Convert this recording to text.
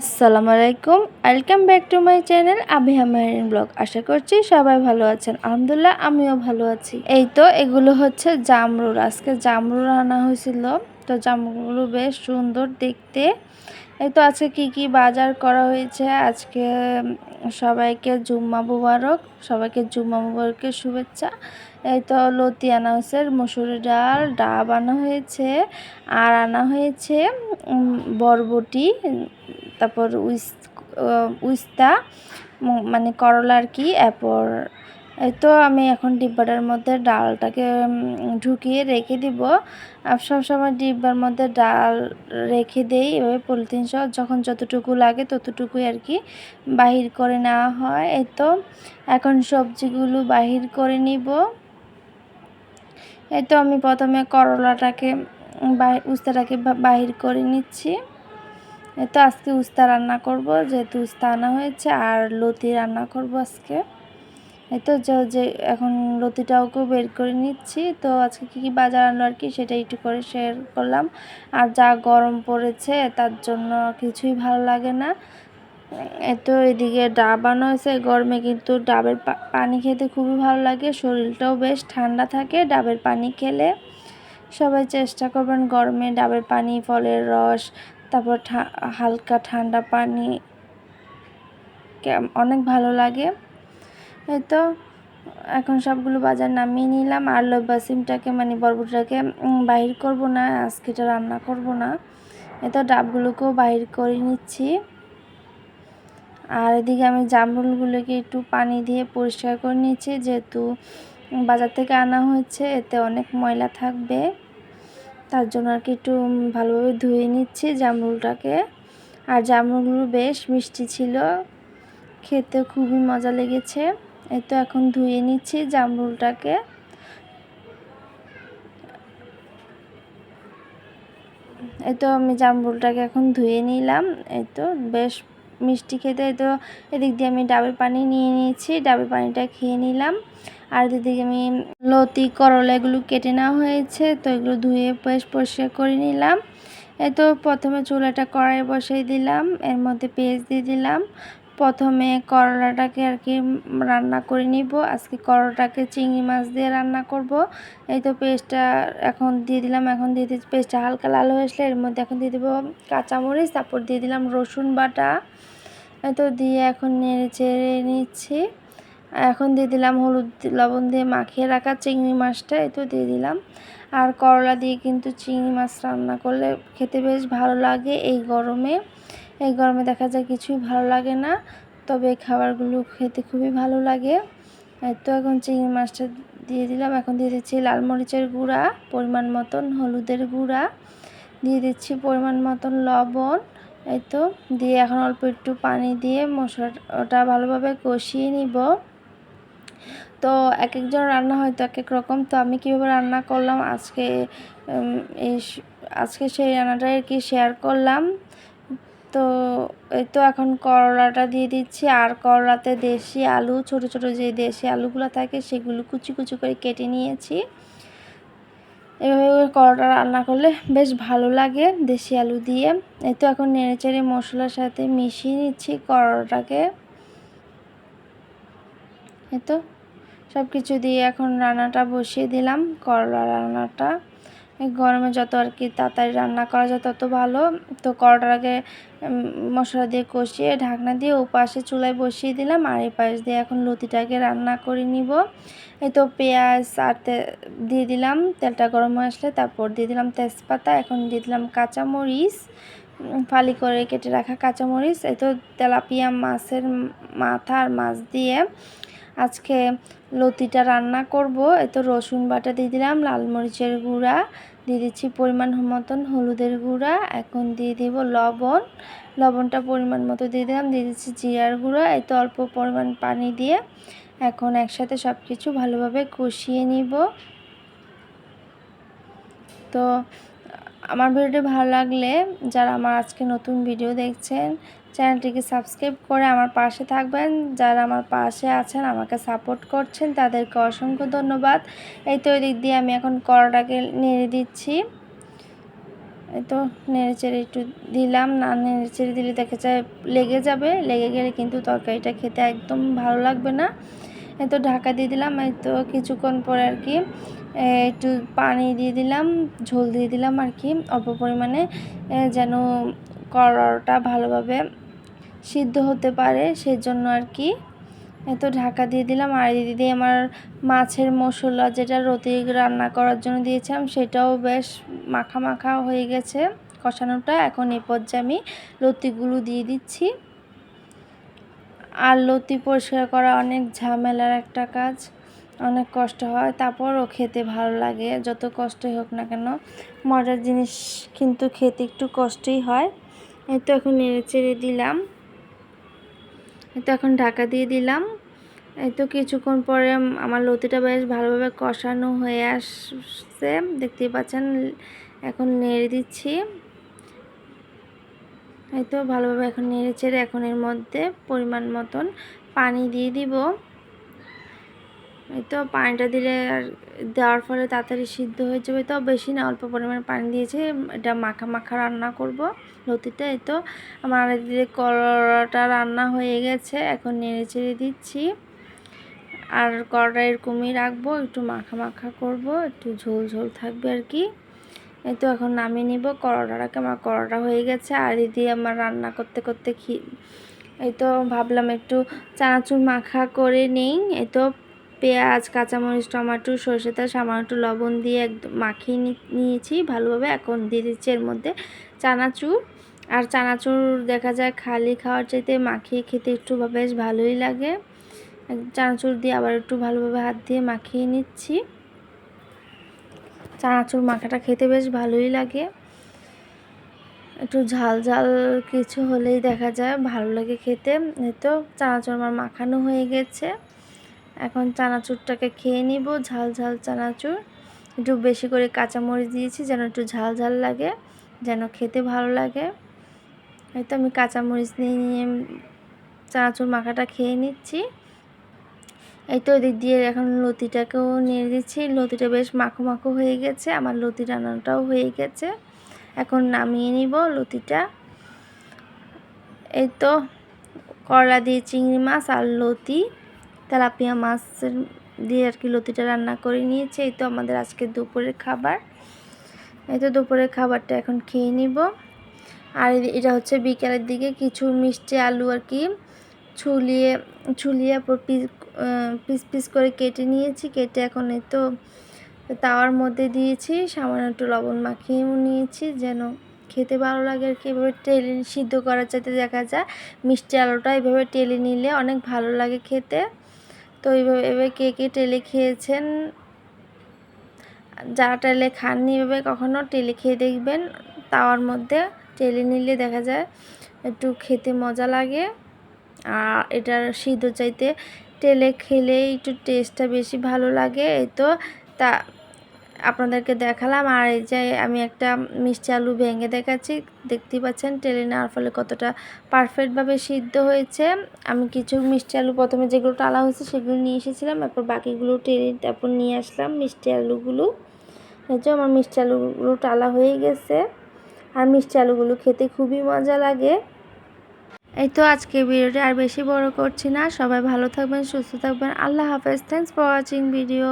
আসসালামু আলাইকুম। Welcome back to my channel Abiha Mehreen blog. আশা করছি সবাই ভালো আছেন। আলহামদুলিল্লাহ, আমিও ভালো আছি। এই তো, এগুলো হচ্ছে জামরুল আজকে জামরুল আনা হয়েছিল। তো জামরুলগুলো বেশ সুন্দর দেখতে। এই তো, আজকে কি কি বাজার করা হয়েছে? আজকে সবাইকে জুম্মা মুবারক। সবাইকে জুম্মা মুবারকের শুভেচ্ছা। এই তো, লতি আনা হয়েছে মসুরি ডাল, ডাব আনা হয়েছে। আর আনা হয়েছে বরবটি। তারপর উইস উস্তা মানে করলা আর কি, এরপর এই তো আমি এখন ডিব্বাটার মধ্যে ডালটাকে ঢুকিয়ে রেখে দিব। সবসময় ডিব্বার মধ্যে ডাল রেখে দেই, এভাবে পলিথিন সহ, যখন যতটুকু লাগে ততটুকুই আর কি বাহির করে নেওয়া হয়। এই তো এখন সবজিগুলো বাহির করে নিব। এই তো আমি প্রথমে করলাটাকে উস্তাটাকে বাহির করে নিচ্ছি। তো আজকে উস্তা রান্না করব, যেহেতু উস্তা আনা হয়েছে, আর লতি রান্না করব আজকে। তো যে এখন লতিটাওকেও বের করে নিচ্ছি, তো আজকে কী কী বাজার আনলো আর কি সেটা একটু করে শেয়ার করলাম। আর যা গরম পড়েছে তার জন্য কিছুই ভালো লাগে না। তো এদিকে ডাব আনা হয়েছে, গরমে কিন্তু ডাবের পানি খেতে খুবই ভালো লাগে, শরীরটাও বেশ ঠান্ডা থাকে ডাবের পানি খেলে। সবাই চেষ্টা করবেন গরমে ডাবের পানি, ফলের রস তারপর হালকা ঠান্ডা পানি অনেক ভালো লাগে। এই তো, এখন সবগুলো বাজার নামিয়ে নিলাম। আর লব্বাসিমটাকে মানে বরবটিটাকে বাহির করব না আজকেটা রান্না করব না। এতো ডাবগুলোকেও বাহির করে নিচ্ছি। আর এদিকে আমি জামরুলগুলোকে একটু পানি দিয়ে পরিষ্কার করে নিচ্ছি যেহেতু বাজার থেকে আনা হয়েছে, এতে অনেক ময়লা থাকবে। তার জন্য আর কি একটু ভালোভাবে ধুয়ে নিচ্ছি জামরুলটাকে। আর জামরুলগুলো বেশ মিষ্টি ছিল, খেতে খুবই মজা লেগেছে। এই তো এখন ধুয়ে নিচ্ছি জামরুলটাকে। এই তো আমি জামরুলটাকে এখন ধুয়ে নিলাম, এই তো বেশ মিষ্টি খেতে। এই তো এদিক দিয়ে আমি ডাবের পানি নিয়ে নিয়েছি, ডাবের পানিটা খেয়ে নিলাম। আর দিদিকে আমি লতি, করলা এগুলো কেটে নেওয়া হয়েছে, তো এগুলো ধুয়ে বেশ পরিষ্কার করে নিলাম। এই তো প্রথমে চুলাটা কড়াই বসিয়ে দিলাম, এর মধ্যে পেঁয়াজ দিয়ে দিলাম। প্রথমে করলাটাকে আর কি রান্না করে নিব। আজকে করলাটাকে চিংড়ি মাছ দিয়ে রান্না করব। এই তো পেস্টটা এখন দিয়ে দিলাম, এখন দিয়ে দিচ্ছি পেস্টটা হালকা লাল হয়ে আসলে এর মধ্যে এখন দিয়ে দেবো কাঁচামরিচ, তারপর দিয়ে দিলাম রসুন বাটা। এই তো দিয়ে এখন নেড়ে চেড়ে নিচ্ছি। এখন দিয়ে দিলাম হলুদ লবণ দিয়ে মাখিয়ে রাখা চিংড়ি মাছটা, এই তো দিয়ে দিলাম। আর করলা দিয়ে কিন্তু চিংড়ি মাছ রান্না করলে খেতে বেশ ভালো লাগে এই গরমে। এই গরমে দেখা যায় কিছুই ভালো লাগে না, তবে এই খাবারগুলো খেতে খুবই ভালো লাগে। তো এখন চিংড়ি মাছটা দিয়ে দিলাম। এখন দিয়ে দিচ্ছি লাল মরিচের গুঁড়া, পরিমাণ মতন হলুদের গুঁড়া। দিয়ে দিচ্ছি পরিমাণ মতন লবণ, এই তো। দিয়ে এখন অল্প একটু পানি দিয়ে মশলাটা ভালোভাবে কষিয়ে নিব। তো এক একজন রান্না হয়তো এক এক রকম। তো আমি কীভাবে রান্না করলাম? আজকে এই আজকে সেই রান্নাটাই আর কি শেয়ার করলাম। তো এই তো এখন করলাটা দিয়ে দিচ্ছি। আর করলাতে দেশি আলু, ছোট ছোট যে দেশি আলুগুলো থাকে সেগুলো কুচি কুচি করে কেটে নিয়েছি। এভাবে করলাটা রান্না করলে বেশ ভালো লাগে দেশি আলু দিয়ে। এই তো এখন নেড়ে চেড়ে মশলার সাথে মিশিয়ে নিচ্ছি করলাটাকে। এই তো। সব কিছু দিয়ে এখন রান্নাটা বসিয়ে দিলাম, করলা রান্নাটা। গরমে যত আর কি তাড়াতাড়ি রান্না করা যায় তত ভালো। তো করলাটাকে মশলা দিয়ে কষিয়ে ঢাকনা দিয়ে ও পাশে চুলায় বসিয়ে দিলাম, আর এই পাশ দিয়ে এখন লতিটাকে রান্না করে নিব। এই তো পেঁয়াজ আর দিয়ে দিলাম, তেলটা গরম হয়ে আসলে তারপর দিয়ে দিলাম তেজপাতা, এখন দিয়ে দিলাম কাঁচামরিচ। ফালি করে কেটে রাখা কাঁচামরিচ, এই তো তেলাপিয়া মাছের মাথা আর মাছ দিয়ে আজকে লতিটা রান্না করব। এত রসুন বাটা দিয়ে দিলাম, লাল মরিচের গুঁড়া দিয়ে দিচ্ছি পরিমাণ মতন হলুদের গুঁড়া, এখন দিয়ে দিব লবণ। লবণটা পরিমাণ মতো দিয়ে দিলাম, দিয়ে দিচ্ছি জিরার গুঁড়া এত অল্প পরিমাণ পানি দিয়ে এখন একসাথে সব কিছু ভালোভাবে কষিয়ে নিব। তো আমার ভিডিওটি ভালো লাগলে যারা আমার আজকে নতুন ভিডিও দেখছেন, চ্যানেলটিকে সাবস্ক্রাইব করে আমার পাশে থাকবেন। যারা আমার পাশে আছেন, আমাকে সাপোর্ট করছেন, তাদেরকে অসংখ্য ধন্যবাদ। এই তো দিক দিয়ে আমি এখন করটাকে নেড়ে দিচ্ছি। এই তো নেড়ে চেড়ে একটু দিলাম। না নেড়ে চেড়ে দিলে দেখা যায় লেগে যাবে। লেগে গেলে কিন্তু তরকারিটা খেতে একদম ভালো লাগবে না। তো ঢাকা দিয়ে দিলাম তো কিছুক্ষণ পরে আর কি একটু পানি দিয়ে দিলাম, ঝোল দিয়ে দিলাম আর কি, অল্প পরিমাণে যেন করলাটা ভালোভাবে সিদ্ধ হতে পারে সেজন্য আর কি। এত ঢাকা দিয়ে দিলাম, আর দিদি আমার মাছের মশলা যেটা রতি রান্না করার জন্য দিয়েছিলাম সেটাও বেশ মাখা মাখা হয়ে গেছে কষানোটা। এখন এ পর্যায়ে আমি লতিগুলো দিয়ে দিচ্ছি। আর লতি পরিষ্কার করা অনেক ঝামেলার একটা কাজ। অনেক কষ্ট হয়, তারপরও খেতে ভালো লাগে, যত কষ্টই হোক না কেন। মজার জিনিস কিন্তু খেতে একটু কষ্টই হয়। এই তো এখন নেড়ে চেড়ে দিলাম। এই তো এখন ঢাকা দিয়ে দিলাম। এই তো কিছুক্ষণ পরে আমার লতিটা বেশ ভালোভাবে কষানো হয়ে আসছে, দেখতেই পাচ্ছেন। এখন নেড়ে দিচ্ছি। এই তো ভালোভাবে এখন নেড়ে চেড়ে এখন এর মধ্যে পরিমাণ মতন পানি দিয়ে দিব। এই তো পানিটা দিলে আর দেওয়ার ফলে তাড়াতাড়ি সিদ্ধ হয়ে যাবে। তো বেশি না, অল্প পরিমাণে পানি দিয়েছে। এটা মাখা মাখা রান্না করব এই তো আমার দিদি কলাটা রান্না হয়ে গেছে। এখন নেড়ে চেড়ে দিচ্ছি। আর কড়াই এরকমই রাখব। একটু মাখা মাখা করব। একটু ঝোল ঝোল থাকবে আর কি। এই তো এখন নামিয়ে নিব। করলাটাকে আমার করলাটা হয়ে গেছে। আর দিদি আমার রান্না করতে করতে খি এই তো ভাবলাম একটু চানাচুর মাখা করে নেই। এই তো পেঁয়াজ, কাঁচামরিচ, টমেটো, সরষে তেল, সামান্য একটু লবণ দিয়ে একদম মাখিয়ে নিয়েছি ভালোভাবে। এখন দিয়ে দিচ্ছি এর মধ্যে চানাচুর। আর চানাচুর দেখা যায় খালি খাওয়ার চাইতে মাখিয়ে খেতে একটু বেশ ভালোই লাগে। চানাচুর দিয়ে আবার একটু ভালোভাবে হাত দিয়ে মাখিয়ে নিচ্ছি। চানাচুর মাখাটা খেতে বেশ ভালোই লাগে। একটু ঝাল ঝাল কিছু হলেই দেখা যায়, ভালো লাগে খেতে। তো চানাচুর আমার মাখানো হয়ে গেছে। এখন চানাচুরটাকে খেয়ে নিব, ঝাল ঝাল চানাচুর। একটু বেশি করে কাঁচামরিচ দিয়েছি যেন একটু ঝাল ঝাল লাগে, যেন খেতে ভালো লাগে। এই তো আমি কাঁচামরিচ নিয়ে নিয়ে চানাচুর মাখাটা খেয়ে নিচ্ছি। এই তো দিক দিয়ে এখন লতিটাকেও নিয়ে দিচ্ছি লতিটা বেশ মাখো মাখো হয়ে গেছে, আমার লতি রান্নাটাও হয়ে গেছে। এখন নামিয়ে নিব লতিটা। এই তো করলা দিয়ে চিংড়ি মাছ আর লতি, তেলাপিয়া মাছের দিয়ে আর কি লতিটা রান্না করে নিয়েছে। এই তো আমাদের আজকে দুপুরের খাবার। এই তো দুপুরের খাবারটা এখন খেয়ে নিব। আর এটা হচ্ছে বিকেলের দিকে কিছু মিষ্টি আলু আর কি ছুলিয়ে ছুলিয়ে পিস পিস পিস করে কেটে নিয়েছি। কেটে এখন এই তো তাওয়ার মধ্যে দিয়েছি। সামান্য একটু লবণ মাখিয়েও নিয়েছি যেন খেতে ভালো লাগে আর কি। এভাবে টেলে সিদ্ধ করার চাইতে দেখা যায়, মিষ্টি আলুটা এভাবে টেলে নিলে অনেক ভালো লাগে খেতে। তো এইভাবে এভাবে কে কে টেলে খেয়েছেন, যারা টেলে খাননি এভাবে কখনো টেলে খেয়ে দেখবেন। তাওয়ার মধ্যে টেলে নিলে দেখা যায় একটু খেতে মজা লাগে। এটার সিদ্ধ চাইতে টেলে খেলে একটু টেস্টটা বেশি ভালো লাগে। এই তো তা আপনাদেরকে দেখালাম। আর এই যে আমি একটা মিষ্টি আলু ভেঙে দেখাচ্ছি। দেখতেই পাচ্ছেন টেলে নেওয়ার ফলে কতটা পারফেক্টভাবে সিদ্ধ হয়েছে। আমি কিছু মিষ্টি আলু প্রথমে যেগুলো টালা হয়েছে সেগুলো নিয়ে এসেছিলাম। তারপর বাকিগুলো টেলে তারপর নিয়ে আসলাম মিষ্টি আলুগুলো। এই যে আমার মিষ্টি আলুগুলো টালা হয়ে গেছে। আর মিষ্টি আলুগুলো খেতে খুবই মজা লাগে। এই তো আজকে ভিডিওটি আর বেশি বড় করছি না। সবাই ভালো থাকবেন, সুস্থ থাকবেন। আল্লাহ হাফেজ। Thanks for watching video